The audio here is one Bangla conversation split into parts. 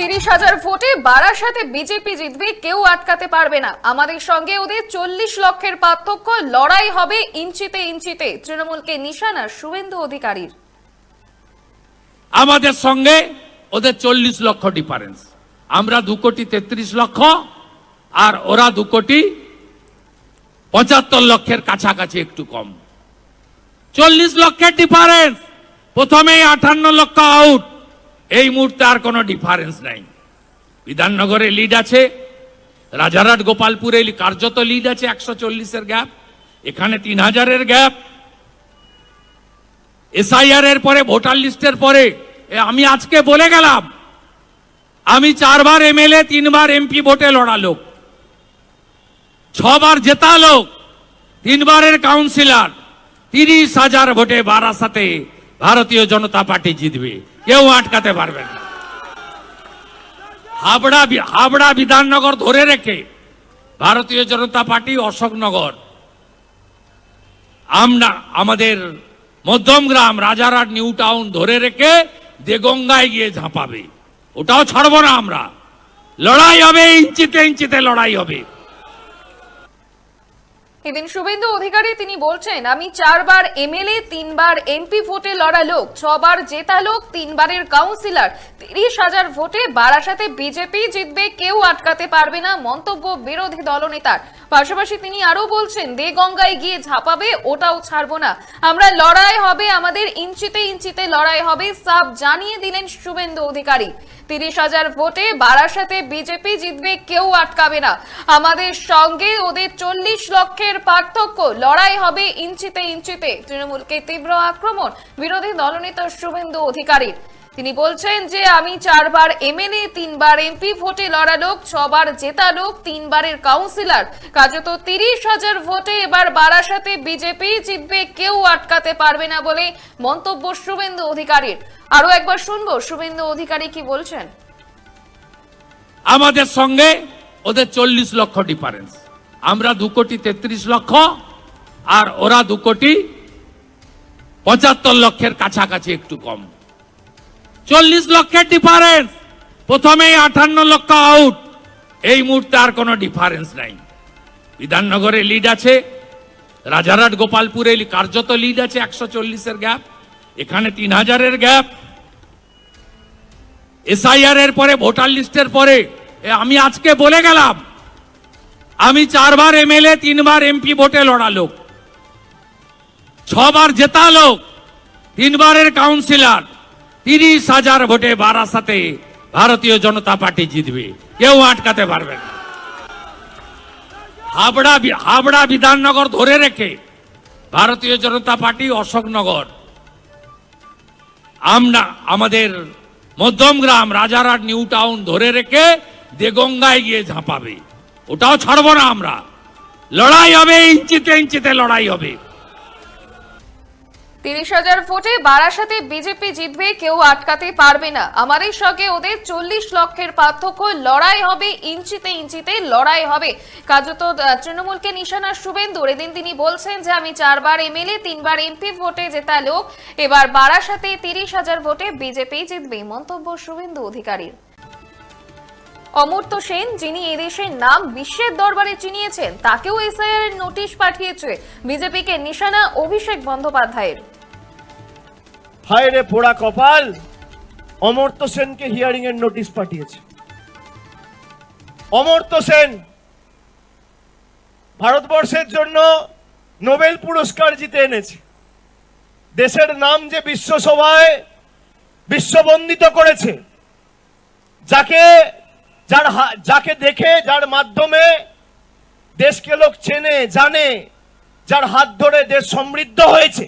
তিরিশ হাজার ভোটে বারাসাতে বিজেপি জিতবে, কেউ আটকাতে পারবে না। আমাদের সঙ্গে ওদের চল্লিশ লক্ষের পার্থক্য, লড়াই হবে ইঞ্চিতে ইঞ্চিতে। তৃণমূলকে নিশানা শুভেন্দু অধিকারীর। আমাদের সঙ্গে ওদের চল্লিশ লক্ষ ডিফারেন্স আমরা দু কোটি তেত্রিশ লক্ষ, আর ওরা দু কোটি পঁচাত্তর লক্ষের কাছাকাছি একটু কম। চল্লিশ লক্ষের ডিফারেন্স প্রথমেই আটান্ন লক্ষ আউট এই মুহূর্তে আর কোনো ডিফারেন্স নাই। বিধাননগরে লিড আছে, রাজারহাট, গোপালপুরে কার্যত লিড আছে একশো চল্লিশের গ্যাপ এখানে তিন হাজারের গ্যাপ এসআইআর এর পরে, ভোটার লিস্টের পরে আমি আজকে বলে গেলাম, আমি চারবার এমএলএ তিনবার এমপি ভোটে লড়া লোক। ছবার জেতা লোক, তিনবারের কাউন্সিলর তিরিশ হাজার ভোটে বারাসাতে ভারতীয় জনতা পার্টি জিতবে। কেউ আটকাতে পারবে না। হাবড়া হাবড়া বিধাননগর ধরে রেখে ভারতীয় জনতা পার্টি অশোকনগর। আমরা আমাদের মধ্যমগ্রাম রাজারহাট, নিউ টাউন ধরে রেখে দেগঙ্গায় গিয়ে ঝাঁপাবে। ওটাও ছাড়বো না আমরা। লড়াই হবে, ইঞ্চিতে ইঞ্চিতে লড়াই হবে। এদিন শুভেন্দু অধিকারী তিনি বলছেন, আমি চারবার এমএলএ, তিনবার এমপি ভোটে লড়া লোক, ছবার জেতা লোক, তিনবারের কাউন্সিলর, তিরিশ হাজার ভোটে বারাসাতে বিজেপি জিতবে, কেউ আটকাতে পারবে না মন্তব্য বিরোধী দলনেতার। পাশাপাশি তিনি আরও বলছেন, দে গঙ্গায় গিয়ে ঝাঁপাবে, ওটাও ছাড়বো না। আমরা লড়াই হবে, আমাদের ইঞ্চিতে ইঞ্চিতে লড়াই হবে। সাব জানিয়ে দিলেন শুভেন্দু অধিকারী। তিরিশ হাজার ভোটে বারাসাতে বিজেপি জিতবে, কেউ আটকাবে না। আমাদের সঙ্গে ওদের চল্লিশ লক্ষের পার্থক্য। লড়াই হবে ইঞ্চিতে ইঞ্চিতে। তৃণমূলকে তীব্র আক্রমণ। বিরোধী দলনেতা শুভেন্দু অধিকারীর। তিনি বলছেন যে, আমি চারবার এমএলএ তিনবার এমপি ভোটে লড়া লোক, ছবার জেতা লোক, তিনবারের কাউন্সিলর। কাজত তিরিশ হাজার ভোটে এবার বারাসাতে বিজেপি জিতবে, কেউ আটকাতে পারবে না বলে মন্তব্য শুভেন্দু অধিকারীর। আরও একবার শুনব, শুভেন্দু অধিকারী কি বলছেন? আমাদের সঙ্গে ওদের চল্লিশ লক্ষ ডিফারেন্স আমরা দু কোটি তেত্রিশ লক্ষ, আর ওরা দু কোটি পঁচাত্তর লক্ষের কাছাকাছি একটু কম। চল্লিশ লক্ষের ডিফারেন্স প্রথমেই আটান্ন লক্ষ আউট এই মুহূর্তে আর কোনো ডিফারেন্স নাই। বিধাননগরে লিড আছে, রাজারহাট, গোপালপুরে কার্যত লিড আছে একশো চল্লিশের গ্যাপ এখানে তিন হাজারের গ্যাপ এসআইআর এর পরে ভোটার লিস্টের পরে। আমি আজকে বলে গেলাম, আমি চারবার এমএলএ তিনবার এমপি ভোটে লড়া লোক ছবার জেতা লোক, তিনবারের কাউন্সিলর তিরিশ হাজার ভোটে বারাসাতে ভারতীয় জনতা পার্টি জিতবে। কেউ আটকাতে পারবে না। হাবড়া হাবড়া বিধাননগর ধরে রেখে ভারতীয় জনতা পার্টি অশোকনগর। আমরা, আমাদের মধ্যমগ্রাম রাজারহাট নিউ টাউন ধরে রেখে দেগঙ্গায় গিয়ে ঝাঁপাবে। ওটাও ছাড়বো না আমরা। লড়াই হবে, ইঞ্চিতে ইঞ্চিতে লড়াই হবে। তিরিশ হাজার ভোটে বারাসাতে বিজেপি জিতবে, কেউ আটকাতে পারবে না। আমাদের সঙ্গে ওদের চল্লিশ লক্ষের পার্থক্য, লড়াই হবে ইঞ্চিতে ইঞ্চিতে, লড়াই হবে। কাজত তৃণমূলকে নিশানা শুভেন্দুর। এদিন তিনি বলছেন যে, আমি চারবার এমএলএ, তিনবার এমপি ভোটে জেতা লোক। এবার বারাসাতে তিরিশ হাজার ভোটে বিজেপি জিতবে। মন্তব্য শুভেন্দু অধিকারীর। অমর্ত্য সেন, যিনি এদেশের নাম বিশ্বের দরবারে চিনিয়েছেন, তাকেও এসআইআর এর নোটিশ পাঠিয়েছে বিজেপিকে নিশানা অভিষেক বন্দ্যোপাধ্যায়ের। হায় রে পোড়া কপাল! অমর্ত্য সেনকে হিয়ারিং এর নোটিশ পাঠিয়েছে। অমর্ত্য সেন, ভারতবর্ষের জন্য নোবেল পুরস্কার জিতে এনেছে। দেশের নাম যে বিশ্বসভায় বিশ্ববন্দিত করেছে, যাকে যার যাকে দেখে, যার মাধ্যমে দেশকে লোক চেনে, জানে, যার হাত ধরে দেশ সমৃদ্ধ হয়েছে,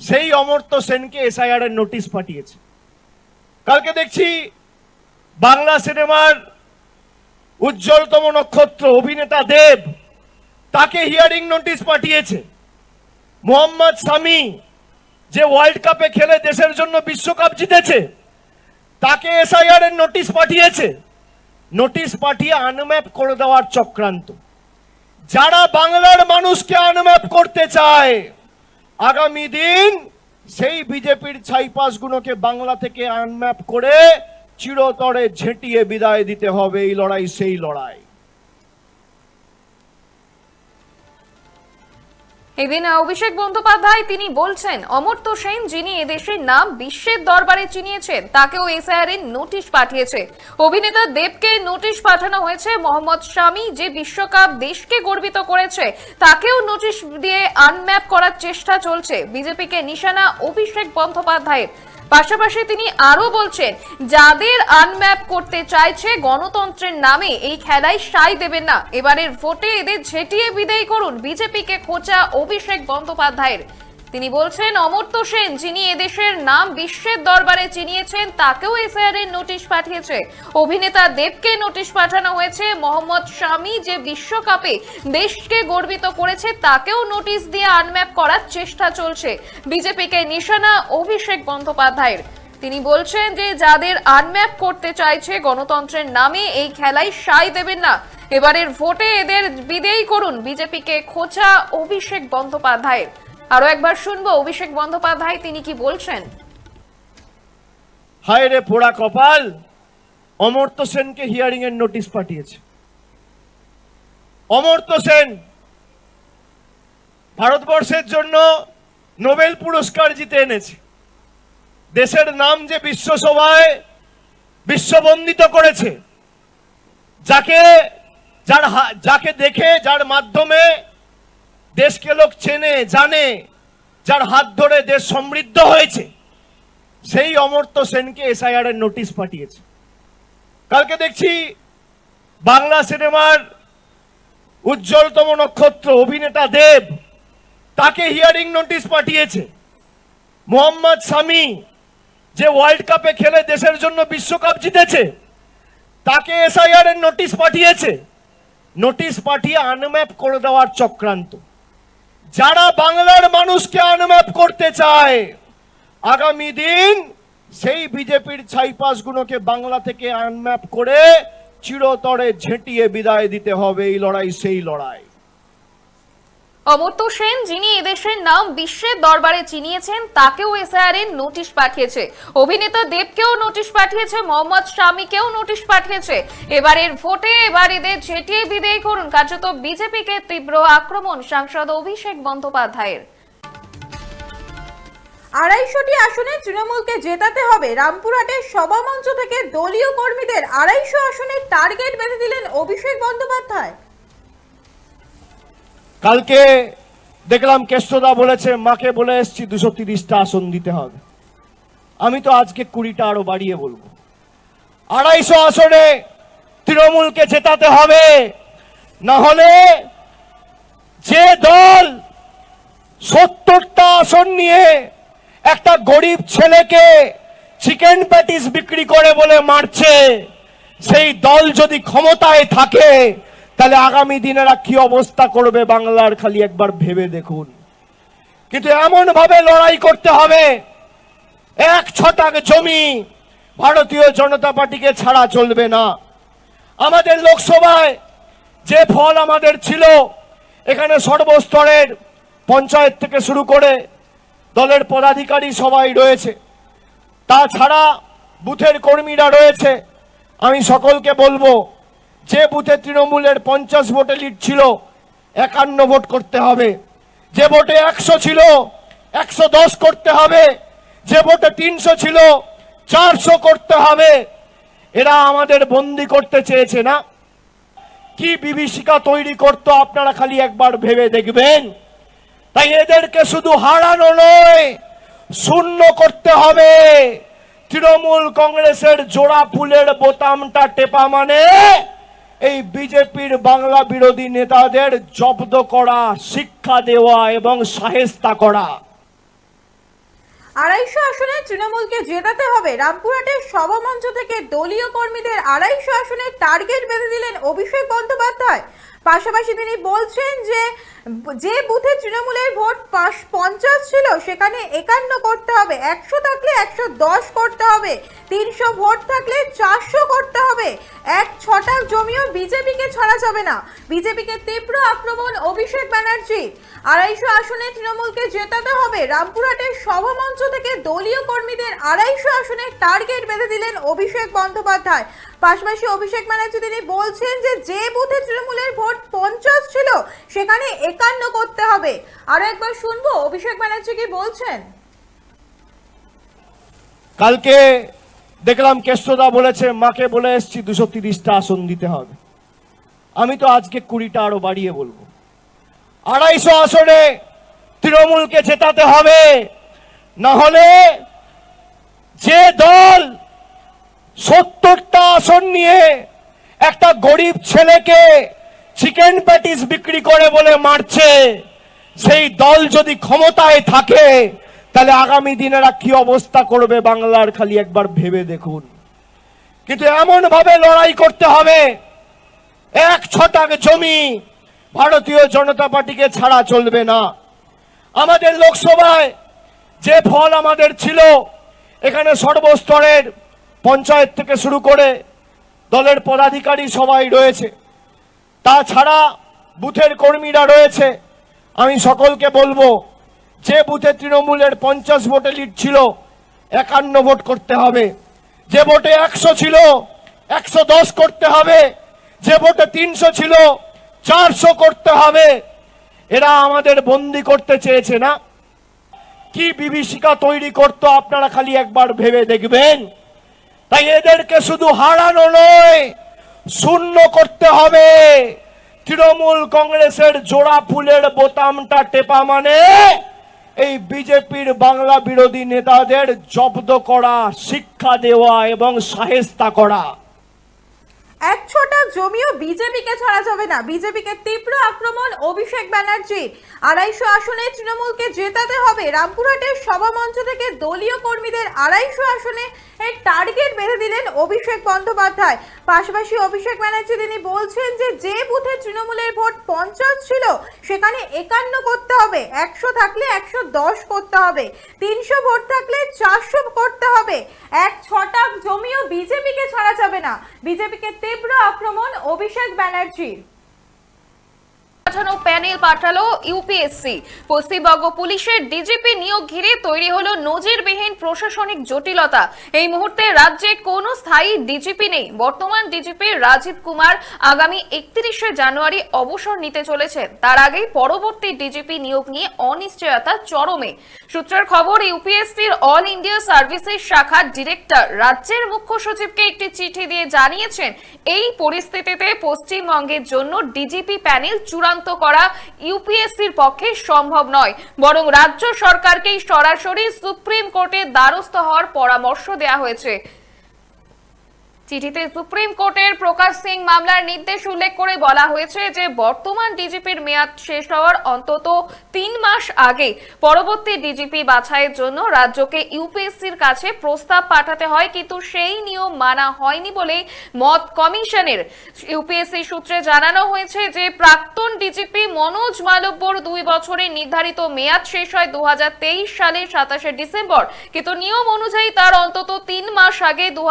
সেই অমর্ত্য সেনকে এসআইআর এর নোটিশ পাঠিয়েছে। কালকে দেখছি বাংলা সিনেমার উজ্জ্বলতম নক্ষত্র অভিনেতা দেব তাকে হিয়ারিং নোটিশ পাঠিয়েছে। মোহাম্মদ সামি যে ওয়ার্ল্ড কাপে খেলে দেশের জন্য বিশ্বকাপ জিতেছে, তাকে এসআইআর এর নোটিশ পাঠিয়েছে। নোটিশ পাঠিয়ে আনম্যাপ করে দেওয়ার চক্রান্ত। যারা বাংলার মানুষকে আনম্যাপ করতে চায়, আগামী দিন সেই বিজেপির ছাইপাসগুলোকে বাংলা থেকে আনম্যাপ করে চিরতরে ঝেঁটিয়ে বিদায় দিতে হবে এই লড়াই, সেই লড়াই। এদিন অভিষেক বন্দ্যোপাধ্যায় তিনি বলছেন, অমর্ত্য সেন যিনি এদেশের নাম বিশ্বের দরবারে চিনিয়েছেন, তাকেও এসআইআর এর নোটিশ পাঠিয়েছে। অভিনেতা দেবকে নোটিশ পাঠানো হয়েছে, মোহাম্মদ শামি যে বিশ্বকাপ দেশকে গর্বিত করেছে, তাকেও নোটিশ দিয়ে আনম্যাপ করার চেষ্টা চলছে। বিজেপিকে নিশানা অভিষেক বন্দ্যোপাধ্যায়ের। পাশাপাশি তিনি আরও বলছেন, যাদের আনম্যাপ করতে চাইছে গণতন্ত্রের নামে, এই খেলায় সাই দেবেন না। এবারের ভোটে এদের ঝেঁটিয়ে বিদায় করুন বিজেপিকে খোঁচা অভিষেক বন্দ্যোপাধ্যায়ের। তিনি বলছেন, অমর্ত্য সেন, যিনি এদেশের নাম বিশ্বের দরবারে চিনিয়েছেন, তাকেও এসআইআর এর নোটিশ পাঠিয়েছে। অভিনেতা দেবকে নোটিশ পাঠানো হয়েছে। মোহাম্মদ শামি যে বিশ্বকাপে দেশকে গর্বিত করেছে, তাকেও নোটিশ দিয়ে আনম্যাপ করার চেষ্টা চলছে। বিজেপিকে নিশানা অভিষেক বন্দ্যোপাধ্যায়ের। তিনি বলছেন যে, যাদের আনম্যাপ করতে চাইছে গণতন্ত্রের নামে, এই খেলায় সাই দেবেন না। এবারের ভোটে এদের বিদেয়ী করুন বিজেপিকে খোঁচা অভিষেক বন্দ্যোপাধ্যায়ের। আরও একবার শুনব, অভিষেক বন্দ্যোপাধ্যায়, তিনি কি বলছেন? হায় রে পোড়া কপাল, অমর্ত্য সেনকে হিয়ারিং এর নোটিশ পাঠিয়েছে। অমর্ত্য সেন, ভারতবর্ষের জন্য নোবেল পুরস্কার জিতে এনেছে। দেশের নাম যে বিশ্বসভায় বিশ্ববন্দিত করেছে, যাকে, যার যাকে দেখে, যার মাধ্যমে দেশকে লোক চেনে, জানে, যার হাত ধরে দেশ সমৃদ্ধ হয়েছে, সেই অমর্ত্য সেনকে এসআইআর এর নোটিশ পাঠিয়েছে। কালকে দেখছি বাংলা সিনেমার উজ্জ্বলতম নক্ষত্র অভিনেতা দেব তাকে হিয়ারিং নোটিশ পাঠিয়েছে। মোহাম্মদ শামি যে ওয়ার্ল্ড কাপে খেলে দেশের জন্য বিশ্বকাপ জিতেছে, তাকে এসআইআর এর নোটিশ পাঠিয়েছে। নোটিশ পাঠিয়ে আনম্যাপ করে দেওয়ার চক্রান্ত। যারা বাংলার মানুষকে আনম্যাপ করতে চায়, আগামী দিন সেই বিজেপির ছাইপাসগুলোকে বাংলা থেকে আনম্যাপ করে চিরতরে ঝেঁটিয়ে বিদায় দিতে হবে এই লড়াই, সেই লড়াই। অমর্ত্য সেন, যিনি এদেশের নাম বিশ্বের দরবারে চিনিয়েছেন, তাকেও এসআইআর এর নোটিশ পাঠিয়েছে। অভিনেতা দেবকেও নোটিশ পাঠিয়েছে, মোহাম্মদ শামিকেও নোটিশ পাঠিয়েছে। এবারের ভোটে এবার এদের ঝেঁটিয়ে বিদেয় করুন, কার্যত বিজেপিকে তীব্র আক্রমণ, সাংসদ অভিষেক বন্দ্যোপাধ্যায়ের। আড়াইশোটি আসনে তৃণমূলকে জেতাতে হবে। রামপুরহাটের সভামঞ্চ থেকে দলীয় কর্মীদের আড়াইশো আসনের টার্গেট বেঁধে দিলেন অভিষেক বন্দ্যোপাধ্যায়। কালকে দেখলাম কেষ্টদা বলেছে, মাকে বলে এসছি, দুশো তিরিশটা আসন দিতে হবে। আমি তো আজকে কুড়িটা আরও বাড়িয়ে বলব। আড়াইশো আসনে তৃণমূলকে জেতাতে হবে। না হলে যে দল সত্তরটা আসন নিয়ে একটা গরিব ছেলেকে চিকেন প্যাটিস বিক্রি করে বলে মারছে, সেই দল যদি ক্ষমতায় থাকে তাহলে আগামী দিনেরা কি অবস্থা করবে বাংলার খালি একবার ভেবে দেখুন। কিন্তু এমন ভাবে লড়াই করতে হবে, এক ছটাক জমি ভারতীয় জনতা পার্টিকে ছাড়া চলবে না। আমাদের লোকসভায় যে ফল আমাদের ছিল, এখানে সর্বস্তরের পঞ্চায়েত থেকে শুরু করে দলের পদাধিকারী সবাই রয়েছে। তাছাড়া বুথের কর্মীরা রয়েছে। আমি সকলকে বলব যে বুথে তৃণমূলের পঞ্চাশ ভোটে লিড ছিল, একান্ন ভোট করতে হবে। যে ভোটে একশো ছিল, একশো দশ করতে হবে। যে ভোটে তিনশো ছিল, চারশো করতে হবে। এরা আমাদের বন্দি করতে চেয়েছে না। কি বিভীষিকা তৈরি করতো আপনারা খালি একবার ভেবে দেখবেন? তাই এদেরকে শুধু হারানো নয়, শূন্য করতে হবে। তৃণমূল কংগ্রেসের জোড়া ফুলের বোতামটা টেপা মানে এই বিজেপির বাংলা বিরোধী নেতাদের জব্দ করা, শিক্ষা দেওয়া এবং সাহেস্তা করা। আড়াইশো আসনে তৃণমূলকে জেতাতে হবে। রামপুরহাটের সভামঞ্চ থেকে দলীয় কর্মীদের আড়াইশো আসনের টার্গেট বেঁধে দিলেন অভিষেক বন্দ্যোপাধ্যায়। পাশাপাশি তিনি বলছেন যে যে বুথে তৃণমূলের ভোট পাঁচ পঞ্চাশ ছিল, সেখানে একান্ন করতে হবে। একশো থাকলে একশো দশ করতে হবে। তিনশো ভোট থাকলে চারশো করতে হবে। এক ছটা জমিও বিজেপিকে ছাড়া যাবে না। বিজেপিকে তীব্র আক্রমণ, অভিষেক ব্যানার্জি। আড়াইশো আসনে তৃণমূলকে জেতাতে হবে। রামপুরহাটের সভামঞ্চ থেকে দলীয় কর্মীদের আড়াইশো আসনে টার্গেট বেঁধে দিলেন অভিষেক বন্দ্যোপাধ্যায়। পাশাপাশি অভিষেক ব্যানার্জি তিনি বলছেন যে যে বুথে তৃণমূলের ভোট পঞ্চাশ ছিল, সেখানে একান্ন করতে হবে। আরও একবার শুনব, অভিষেক ব্যানার্জি কি বলছেন? কালকে দেখলাম কেষ্টদা বলেছে, মাকে বলে এসছি, দুশো তিরিশটা আসন দিতে হবে। আমি তো আজকে কুড়িটা আরও বাড়িয়ে বলব। আড়াইশো আসনে তৃণমূলকে জেতাতে হবে। না হলে যে দল সত্তরটা আসন নিয়ে একটা গরিব ছেলেকে চিকেন প্যাটিস বিক্রি করে বলে মারছে, সেই দল যদি ক্ষমতায় থাকে, তাহলে আগামী দিনেরা কি অবস্থা করবে বাংলার খালি একবার ভেবে দেখুন। কিন্তু এমন ভাবে লড়াই করতে হবে, এক ছটাক জমি ভারতীয় জনতা পার্টিকে ছাড়া চলবে না। আমাদের লোকসভায় যে ফল আমাদের ছিল, এখানে সর্বস্তরের পঞ্চায়েত থেকে শুরু করে দলের পদাধিকারী সবাই রয়েছে। তাছাড়া বুথের কর্মীরা রয়েছে। আমি সকলকে বলব, যে বুথে তৃণমূলের পঞ্চাশ ভোটে লিড ছিল, একান্ন ভোট করতে হবে। যে ভোটে একশো ছিল, একশো দশ করতে হবে। যে ভোটে তিনশো ছিল, চারশো করতে হবে। এরা আমাদের বন্দি করতে চেয়েছে না। কি বিভীষিকা তৈরি করতো আপনারা খালি একবার ভেবে দেখবেন? তাই এদেরকে শুধু হারানো নয়, শূন্য করতে হবে। তৃণমূল কংগ্রেসের জোড়া ফুলের বোতামটা টেপা মানে এই বিজেপির বাংলা বিরোধী নেতাদের জব্দ করা, শিক্ষা দেওয়া এবং সাহেস্তা করা। এক ছটা জমিও বিজেপিকে ছাড়া যাবে না। বিজেপিকে তীব্র আক্রমণ, অভিষেক ব্যানার্জি। আড়াইশো আসনে তৃণমূলকে জেতাতে হবে। রামপুরহাটের সভামঞ্চ থেকে দলীয় কর্মীদের আড়াইশো আসনে এর টার্গেট বেঁধে দিলেন অভিষেক বন্দ্যোপাধ্যায়। পাশাপাশি অভিষেক ব্যানার্জি তিনি বলছেন যে যে বুথে তৃণমূলের ভোট পঞ্চাশ ছিল, সেখানে একান্ন করতে হবে। একশো থাকলে একশো দশ করতে হবে। তিনশো ভোট থাকলে চারশো করতে হবে। এক ছটা জমিও বিজেপিকে ছাড়া যাবে না। বিজেপিকে তীব্র আক্রমণ অভিষেক ব্যানার্জির। পাঠানো প্যানেল পাঠালো ইউপিএসসি। পশ্চিমবঙ্গ পুলিশের ডিজিপি নিয়োগ ঘিরে তৈরি হলো নজিরবিহীন প্রশাসনিক জটিলতা। এই মুহূর্তে রাজ্যে কোনো স্থায়ী ডিজিপি নেই। বর্তমান ডিজিপি রাজীব কুমার আগামী একত্রিশে জানুয়ারি অবসর নিতে চলেছেন তার আগেই পরবর্তী ডিজিপি নিয়োগ নিয়ে অনিশ্চয়তা চরমে। সূত্রের খবর, ইউপিএসসির অল ইন্ডিয়া সার্ভিসেস শাখার ডিরেক্টর রাজ্যের মুখ্য সচিবকে একটি চিঠি দিয়ে জানিয়েছেন, এই পরিস্থিতিতে পশ্চিমবঙ্গের জন্য ডিজিপি প্যানেল চূড়ান্ত করা ইউপিএসসির পক্ষে সম্ভব নয়। বরং রাজ্য সরকারকেই সরাসরি সুপ্রিম কোর্টে দ্বারস্থ হওয়ার পরামর্শ দেওয়া হয়েছে। চিঠিতে সুপ্রিম কোর্টের প্রকাশ সিং মামলার নির্দেশ উল্লেখ করে বলা হয়েছে যে বর্তমান ডিজিপির মেয়াদ শেষ হওয়ার অন্তত তিন মাস আগে পরবর্তী ডিজিপি বাছাইয়ের জন্য রাজ্যকে ইউপিএসসির কাছে প্রস্তাব পাঠাতে হয়, কিন্তু সেই নিয়ম মানা হয়নি বলে মত কমিশনের। ইউপিএসসি সূত্রে জানানো হয়েছে যে প্রাক্তন ডিজিপি মনোজ মালব্যর দুই বছরের নির্ধারিত মেয়াদ শেষ হয় দু সালের সাতাশে ডিসেম্বর, কিন্তু নিয়ম অনুযায়ী তার অন্তত তিন মাস আগে দু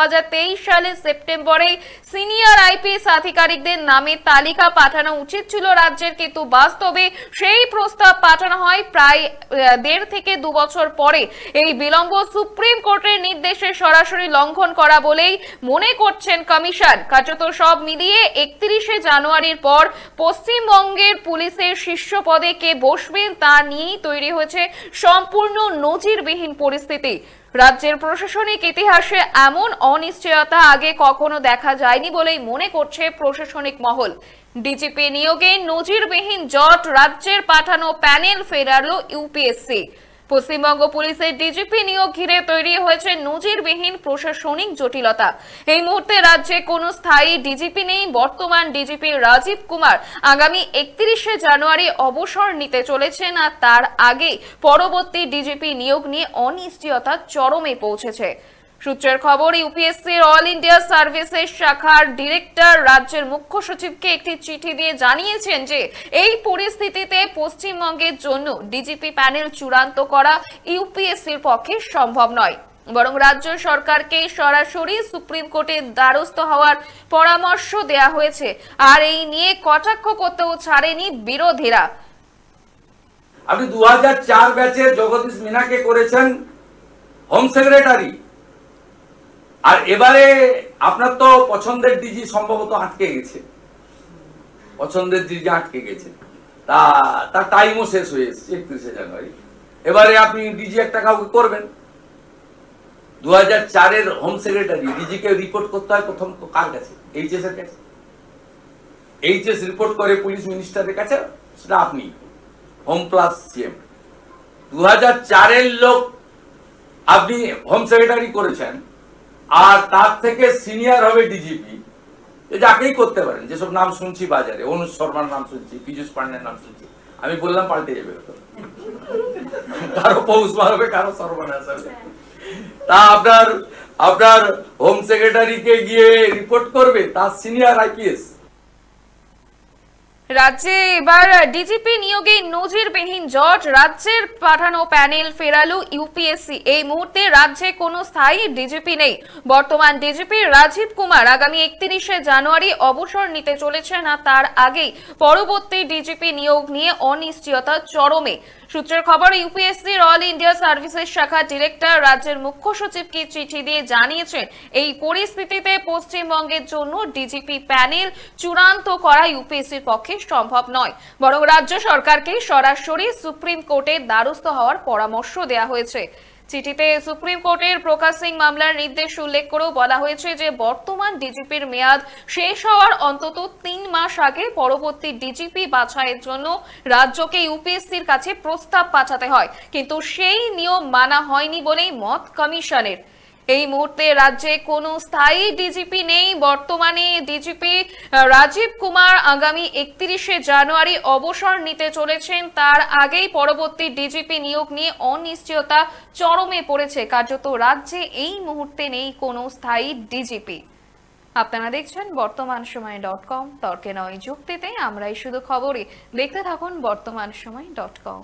সালের সেপ্টেম্বরে সিনিয়র আইপিএস আধিকারিকদের নামে তালিকা পাঠানো উচিত ছিল রাজ্যের, কিন্তু বাস্তবে সেই প্রস্তাব পাঠানো হয় প্রায় দেড় থেকে দু বছর পরে। এই বিলম্ব সুপ্রিম কোর্টের নির্দেশে সরাসরি লঙ্ঘন করা বলেই মনে করছেন কমিশন। কার্যত সব মিলিয়ে একত্রিশে জানুয়ারির পর পশ্চিমবঙ্গের পুলিশের শীর্ষ পদে কে বসবেন তা নিয়েই তৈরি হয়েছে সম্পূর্ণ নজিরবিহীন পরিস্থিতি। রাজ্যের প্রশাসনিক ইতিহাসে এমন অনিশ্চয়তা আগে কখনো দেখা যায়নি বলেই মনে করছে প্রশাসনিক মহল। ডিজিপি নিয়োগে নজিরবিহীন জট রাজ্যের পাঠানো প্যানেল ফেরালো ইউপিএসসি। পশ্চিমবঙ্গ পুলিশের ডিজিপি নিয়োগ ঘিরে তৈরি হয়েছে নজিরবিহীন প্রশাসনিক জটিলতা। এই মুহূর্তে রাজ্যে কোনো স্থায়ী ডিজিপি নেই। বর্তমান ডিজিপি রাজীব কুমার আগামী একত্রিশে জানুয়ারি অবসর নিতে চলেছেন আর তার আগে পরবর্তী ডিজিপি নিয়োগ নিয়ে অনিশ্চয়তা চরমে পৌঁছেছে। সূত্রের খবর, ইউপিএসসির অল ইন্ডিয়া সার্ভিসেস শাখার ডিরেক্টর, রাজ্যের মুখ্য সচিবকে একটি চিঠি দিয়ে জানিয়েছেন যে, এই পরিস্থিতিতে পশ্চিমবঙ্গের জন্য ডিজিপি প্যানেল চূড়ান্ত করা ইউপিএসসির পক্ষে সম্ভব নয়। বরং রাজ্য সরকারকে সরাসরি সুপ্রিম কোর্টের দ্বারস্থ হওয়ার পরামর্শ দেয়া হয়েছে। আর এই নিয়ে কটাক্ষ করতেও ছাড়েনি বিরোধীরা। আপনি দু চার ব্যাচের জগদীশ মিনাকে করেছেন হোম সেক্রেটারি। আর এবারে আপনার তো পছন্দের ডিজি সম্ভবত আটকে গেছে। পছন্দের ডিজি আটকে গেছে। তা তার টাইমও শেষ হয়ে একত্রিশে জানুয়ারি। এবারে আপনি ডিজি একটা কাউকে করবেন। দু হাজার চারের হোম সেক্রেটারি ডিজিকে রিপোর্ট করতে হয় প্রথম কার কাছে? এইচএস এর কাছে। এইচএস রিপোর্ট করে পুলিশ মিনিস্টারের কাছে, সেটা আপনি। হোম প্লাস সিএম দু হাজার চারের লোক আপনি হোম সেক্রেটারি করেছেন। আর তার থেকে সিনিয়র হবে ডিজিপি। যাকেই করতে পারেন, যেসব নাম শুনছি বাজারে, অনুজ শর্মার নাম শুনছি, পীযুষ পান্ডের নাম শুনছি, আমি বললাম পাল্টে যাবে কারও পৌষ মারবে কারও সর্বনাশ হবে। তা আপনার আপনার হোম সেক্রেটারিকে গিয়ে রিপোর্ট করবে, তার সিনিয়র আইপিএস রাজ্যে এবার ডিজিপি নিয়োগে নজিরবিহীন জট রাজ্যের পাঠানো প্যানেল ফেরালো ইউপিএসসি। এই মুহূর্তে রাজ্যে কোনো স্থায়ী ডিজিপি নেই। বর্তমান ডিজিপি রাজীব কুমার আগামী একত্রিশে জানুয়ারি অবসর নিতে চলেছেন আর তার আগেই পরবর্তী ডিজিপি নিয়োগ নিয়ে অনিশ্চয়তা চরমে। সূত্রের খবর, ইউপিএসসির অল ইন্ডিয়া সার্ভিসেস শাখা ডিরেক্টর রাজ্যের মুখ্য সচিবকে চিঠি দিয়ে জানিয়েছেন, এই পরিস্থিতিতে পশ্চিমবঙ্গের জন্য ডিজিপি প্যানেল চূড়ান্ত করা ইউপিএসসির পক্ষে সম্ভব নয়। বরং রাজ্য সরকারকে সরাসরি সুপ্রিম কোর্টের দ্বারস্থ হওয়ার পরামর্শ দেওয়া হয়েছে। চিঠিতে সুপ্রিম কোর্টের প্রকাশিং মামলার নির্দেশ উল্লেখ করেও বলা হয়েছে যে, বর্তমান ডিজিপির মেয়াদ শেষ হওয়ার অন্তত তিন মাস আগে পরবর্তী ডিজিপি বাছাইয়ের জন্য রাজ্যকে ইউপিএসসির কাছে প্রস্তাব পাঠাতে হয়। কিন্তু সেই নিয়ম মানা হয়নি বলেই মত কমিশনের। এই মুহূর্তে রাজ্যে কোনো স্থায়ী ডিজিপি নেই। বর্তমানে ডিজিপি রাজীব কুমার আগামী একত্রিশে জানুয়ারি অবসর নিতে চলেছেন। তার আগেই পরবর্তী ডিজিপি নিয়োগ নিয়ে অনিশ্চয়তা চরমে পড়েছে। কার্যত রাজ্যে এই মুহূর্তে নেই কোনো স্থায়ী ডিজিপি আপনারা দেখছেন বর্তমান সময় ডট কম। তর্কে নয় যুক্তিতে, আমরাই শুধু খবরই। দেখতে থাকুন বর্তমান সময় ডট কম।